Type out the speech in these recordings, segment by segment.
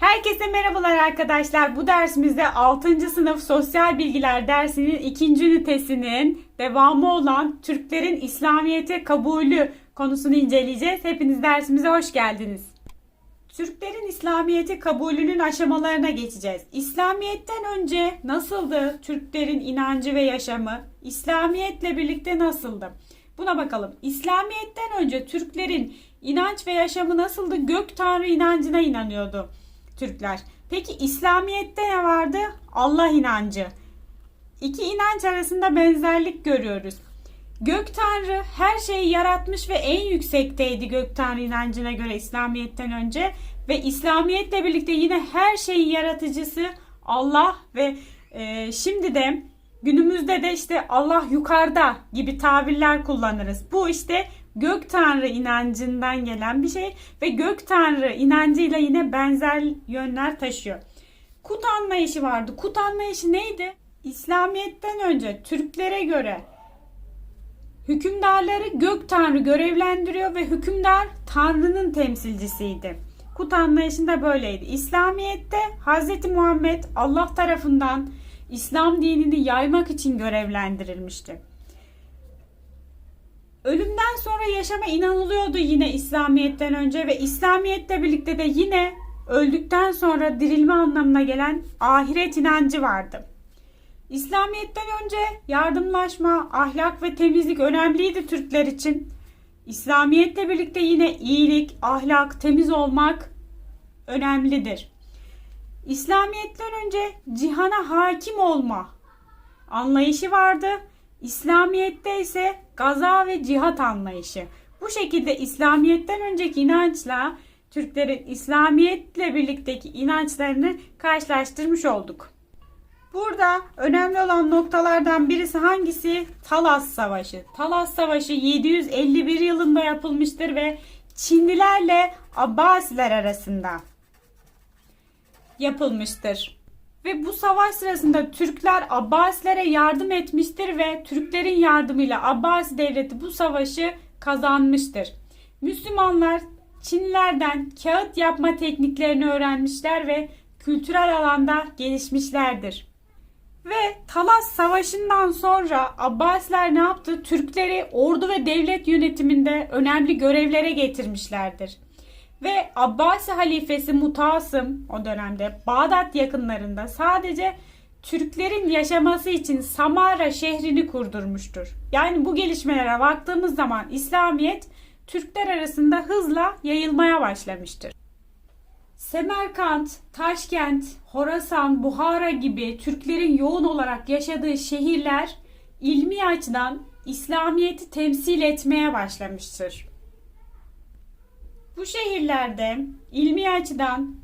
Herkese merhabalar arkadaşlar. Bu dersimizde 6. sınıf sosyal bilgiler dersinin ikinci ünitesinin devamı olan Türklerin İslamiyet'e kabulü konusunu inceleyeceğiz. Hepiniz dersimize hoş geldiniz. Türklerin İslamiyet'e kabulünün aşamalarına geçeceğiz. İslamiyet'ten önce nasıldı Türklerin inancı ve yaşamı? İslamiyetle birlikte nasıldı? Buna bakalım. İslamiyet'ten önce Türklerin inanç ve yaşamı nasıldı? Gök Tanrı inancına inanıyordu Türkler. Peki İslamiyet'te ne vardı? Allah inancı. İki inanç arasında benzerlik görüyoruz. Gök Tanrı her şeyi yaratmış ve en yüksekteydi Gök Tanrı inancına göre İslamiyet'ten önce ve İslamiyetle birlikte yine her şeyin yaratıcısı Allah ve e, şimdi de günümüzde de işte Allah yukarıda gibi tabirler kullanırız. Bu işte Gök Tanrı inancından gelen bir şey ve Gök Tanrı inancıyla yine benzer yönler taşıyor. Kut anlayışı vardı. Kut anlayışı neydi? İslamiyet'ten önce Türklere göre hükümdarları Gök Tanrı görevlendiriyor ve hükümdar Tanrı'nın temsilcisiydi. Kut anlayışında böyleydi. İslamiyet'te Hz. Muhammed Allah tarafından İslam dinini yaymak için görevlendirilmişti. Ölümden sonra yaşama inanılıyordu yine İslamiyet'ten önce ve İslamiyetle birlikte de yine öldükten sonra dirilme anlamına gelen ahiret inancı vardı. İslamiyet'ten önce yardımlaşma, ahlak ve temizlik önemliydi Türkler için. İslamiyetle birlikte yine iyilik, ahlak, temiz olmak önemlidir. İslamiyet'ten önce cihana hakim olma anlayışı vardı. İslamiyet'te ise gaza ve cihat anlayışı. Bu şekilde İslamiyet'ten önceki inançla Türklerin İslamiyetle birlikteki inançlarını karşılaştırmış olduk. Burada önemli olan noktalardan birisi hangisi? Talas Savaşı. Talas Savaşı 751 yılında yapılmıştır ve Çinlilerle Abbasiler arasında yapılmıştır. Ve bu savaş sırasında Türkler Abbasilere yardım etmiştir ve Türklerin yardımıyla Abbasi devleti bu savaşı kazanmıştır. Müslümanlar Çinlilerden kağıt yapma tekniklerini öğrenmişler ve kültürel alanda gelişmişlerdir. Ve Talas Savaşı'ndan sonra Abbasiler ne yaptı? Türkleri ordu ve devlet yönetiminde önemli görevlere getirmişlerdir. Ve Abbasi halifesi Mutasım o dönemde Bağdat yakınlarında sadece Türklerin yaşaması için Samara şehrini kurdurmuştur. Yani bu gelişmelere baktığımız zaman İslamiyet Türkler arasında hızla yayılmaya başlamıştır. Semerkant, Taşkent, Horasan, Buhara gibi Türklerin yoğun olarak yaşadığı şehirler ilmi açıdan İslamiyet'i temsil etmeye başlamıştır. Bu şehirlerde ilmi açıdan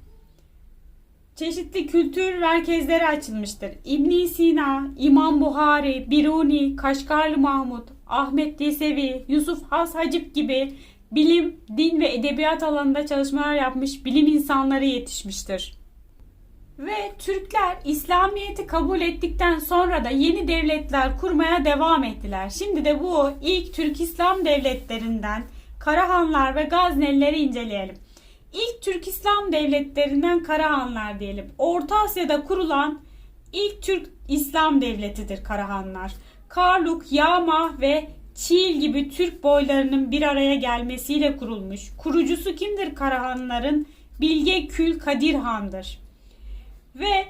çeşitli kültür merkezleri açılmıştır. İbn Sina, İmam Buhari, Biruni, Kaşgarlı Mahmut, Ahmet Yesevi, Yusuf Has Hacip gibi bilim, din ve edebiyat alanında çalışmalar yapmış bilim insanları yetişmiştir. Ve Türkler İslamiyet'i kabul ettikten sonra da yeni devletler kurmaya devam ettiler. Şimdi de bu ilk Türk İslam devletlerinden Karahanlar ve Gaznelileri inceleyelim. İlk Türk İslam devletlerinden Karahanlar diyelim. Orta Asya'da kurulan ilk Türk İslam devletidir Karahanlar. Karluk, Yağma ve Çiğil gibi Türk boylarının bir araya gelmesiyle kurulmuş. Kurucusu kimdir Karahanların? Bilge Kül Kadir Han'dır. Ve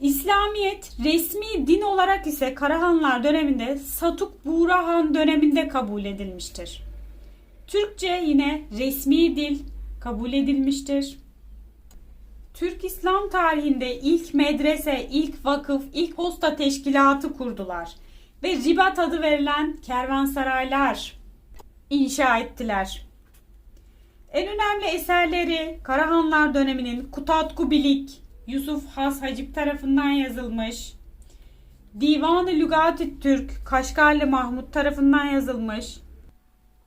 İslamiyet resmi din olarak ise Karahanlar döneminde Satuk Buğra Han döneminde kabul edilmiştir. Türkçe yine resmi dil kabul edilmiştir. Türk İslam tarihinde ilk medrese, ilk vakıf, ilk posta teşkilatı kurdular ve ribat adı verilen kervansaraylar inşa ettiler. En önemli eserleri Karahanlar döneminin Kutatku Bilik, Yusuf Has Hacip tarafından yazılmış. Divan-ı Lügat-ı Türk, Kaşgarlı Mahmut tarafından yazılmış.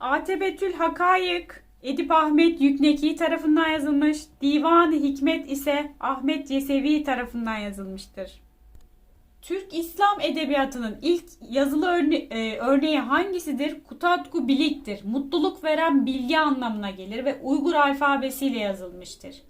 Atebetül Hakayık, Edip Ahmet Yükneki tarafından yazılmış. Divan-ı Hikmet ise Ahmet Yesevi tarafından yazılmıştır. Türk İslam Edebiyatı'nın ilk yazılı örne e, örneği hangisidir? Kutatku Bilik'tir. Mutluluk veren bilgi anlamına gelir ve Uygur alfabesiyle yazılmıştır.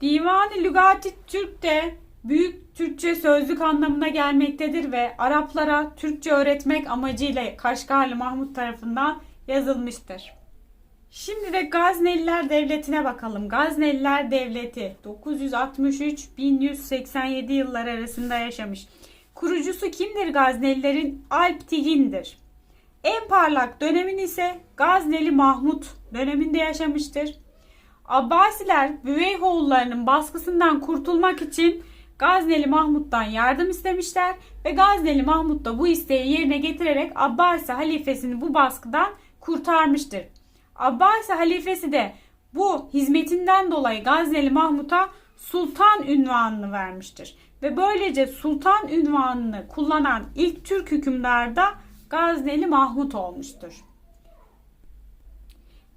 Divan-ı Lügati Türk de büyük Türkçe sözlük anlamına gelmektedir ve Araplara Türkçe öğretmek amacıyla Kaşgarlı Mahmut tarafından yazılmıştır. Şimdi de Gazneliler Devleti'ne bakalım. Gazneliler Devleti 963-1187 yıllar arasında yaşamış. Kurucusu kimdir Gaznelilerin? Alp Tigin'dir. En parlak dönemin ise Gazneli Mahmut döneminde yaşamıştır. Abbasiler Büveyhoğullarının baskısından kurtulmak için Gazneli Mahmut'tan yardım istemişler ve Gazneli Mahmut da bu isteği yerine getirerek Abbasi halifesini bu baskıdan kurtarmıştır. Abbasi halifesi de bu hizmetinden dolayı Gazneli Mahmut'a sultan ünvanını vermiştir. Ve böylece sultan ünvanını kullanan ilk Türk hükümdar da Gazneli Mahmut olmuştur.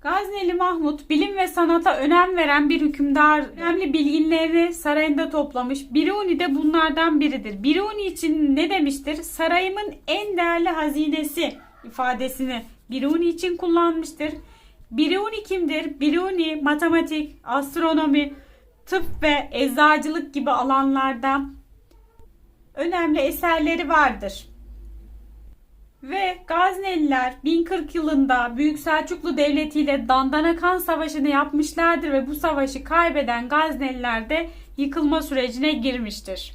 Gazneli Mahmut bilim ve sanata önem veren bir hükümdar. Önemli bilginlerini sarayında toplamış. Biruni de bunlardan biridir. Biruni için ne demiştir? Sarayımın en değerli hazinesi ifadesini Biruni için kullanmıştır. Biruni kimdir? Biruni matematik, astronomi, tıp ve eczacılık gibi alanlarda önemli eserleri vardır. Ve Gazneliler 1040 yılında Büyük Selçuklu Devleti ile Dandanakan Savaşı'nı yapmışlardır ve bu savaşı kaybeden Gazneliler de yıkılma sürecine girmiştir.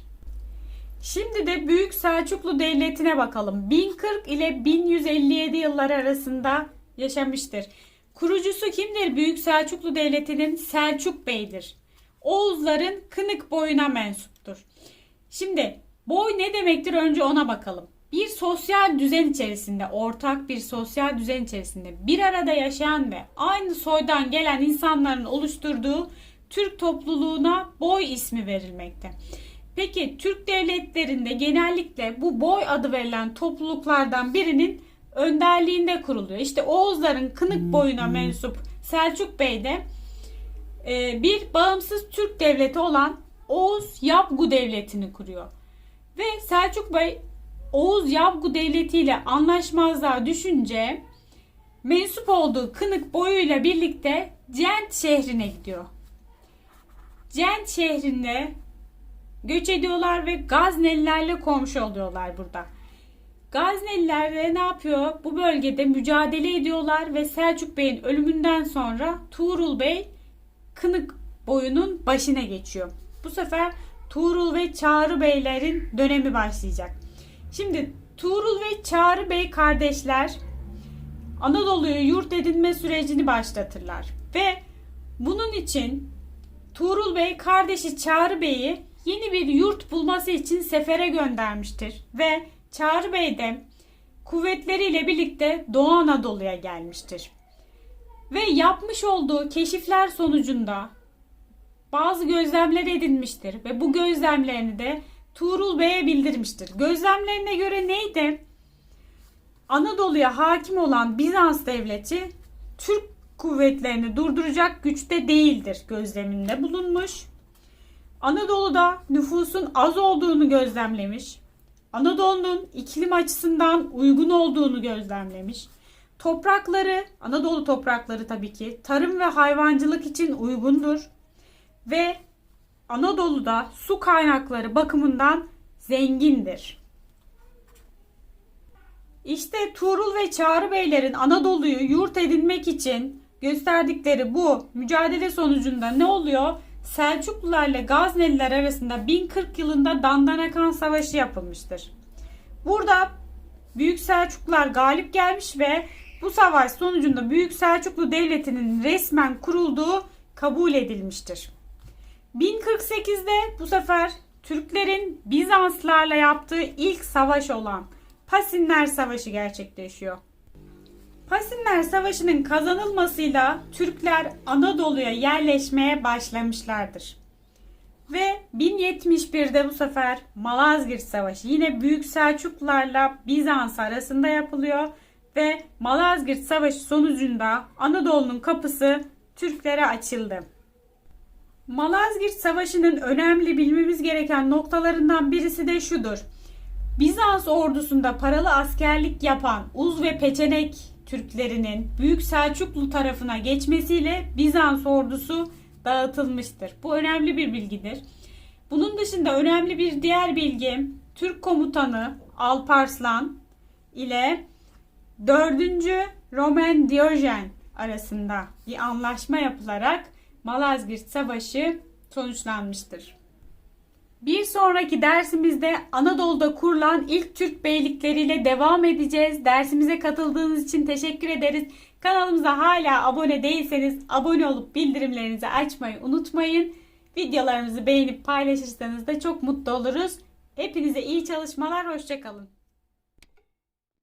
Şimdi de Büyük Selçuklu Devleti'ne bakalım. 1040 ile 1157 yıllar arasında yaşamıştır. Kurucusu kimdir? Büyük Selçuklu Devleti'nin Selçuk Bey'dir. Oğuzların Kınık boyuna mensuptur. Şimdi boy ne demektir önce ona bakalım. Bir sosyal düzen içerisinde, ortak bir sosyal düzen içerisinde bir arada yaşayan ve aynı soydan gelen insanların oluşturduğu Türk topluluğuna boy ismi verilmekte. Peki Türk devletlerinde genellikle bu boy adı verilen topluluklardan birinin önderliğinde kuruluyor. İşte Oğuzların Kınık boyuna mensup Selçuk Bey de e, bir bağımsız Türk devleti olan Oğuz Yabgu Devleti'ni kuruyor. Ve Selçuk Bey Oğuz Yabgu Devleti ile anlaşmazlığa düşünce mensup olduğu Kınık boyuyla birlikte Cent şehrine gidiyor. Cent şehrinde göç ediyorlar ve Gaznelilerle komşu oluyorlar burada. Gazneliler de ne yapıyor? Bu bölgede mücadele ediyorlar ve Selçuk Bey'in ölümünden sonra Tuğrul Bey Kınık boyunun başına geçiyor. Bu sefer Tuğrul ve Çağrı Beylerin dönemi başlayacak. Şimdi Tuğrul ve Çağrı Bey kardeşler Anadolu'yu yurt edinme sürecini başlatırlar. Ve bunun için Tuğrul Bey kardeşi Çağrı Bey'i yeni bir yurt bulması için sefere göndermiştir. Ve Çağrı Bey de kuvvetleriyle birlikte Doğu Anadolu'ya gelmiştir. Ve yapmış olduğu keşifler sonucunda bazı gözlemler edinmiştir ve bu gözlemlerini de Tuğrul Bey'e bildirmiştir. Gözlemlerine göre neydi? Anadolu'ya hakim olan Bizans devleti Türk kuvvetlerini durduracak güçte değildir gözleminde bulunmuş. Anadolu'da nüfusun az olduğunu gözlemlemiş. Anadolu'nun iklim açısından uygun olduğunu gözlemlemiş. Toprakları, Anadolu toprakları tabii ki tarım ve hayvancılık için uygundur. Ve Anadolu'da su kaynakları bakımından zengindir. İşte Tuğrul ve Çağrı Beylerin Anadolu'yu yurt edinmek için gösterdikleri bu mücadele sonucunda ne oluyor? Selçuklularla Gazneliler arasında 1040 yılında Dandanakan Savaşı yapılmıştır. Burada Büyük Selçuklular galip gelmiş ve bu savaş sonucunda Büyük Selçuklu Devleti'nin resmen kurulduğu kabul edilmiştir. 1048'de bu sefer Türklerin Bizanslarla yaptığı ilk savaş olan Pasinler Savaşı gerçekleşiyor. Pasinler Savaşı'nın kazanılmasıyla Türkler Anadolu'ya yerleşmeye başlamışlardır. Ve 1071'de bu sefer Malazgirt Savaşı yine Büyük Selçuklularla Bizans arasında yapılıyor ve Malazgirt Savaşı sonucunda Anadolu'nun kapısı Türklere açıldı. Malazgirt Savaşı'nın önemli bilmemiz gereken noktalarından birisi de şudur. Bizans ordusunda paralı askerlik yapan Uz ve Peçenek Türklerinin Büyük Selçuklu tarafına geçmesiyle Bizans ordusu dağıtılmıştır. Bu önemli bir bilgidir. Bunun dışında önemli bir diğer bilgi Türk komutanı Alparslan ile 4. Roman Diyojen arasında bir anlaşma yapılarak Malazgirt Savaşı sonuçlanmıştır. Bir sonraki dersimizde Anadolu'da kurulan ilk Türk beylikleriyle devam edeceğiz. Dersimize katıldığınız için teşekkür ederiz. Kanalımıza hala abone değilseniz abone olup bildirimlerinizi açmayı unutmayın. Videolarımızı beğenip paylaşırsanız da çok mutlu oluruz. Hepinize iyi çalışmalar, hoşçakalın.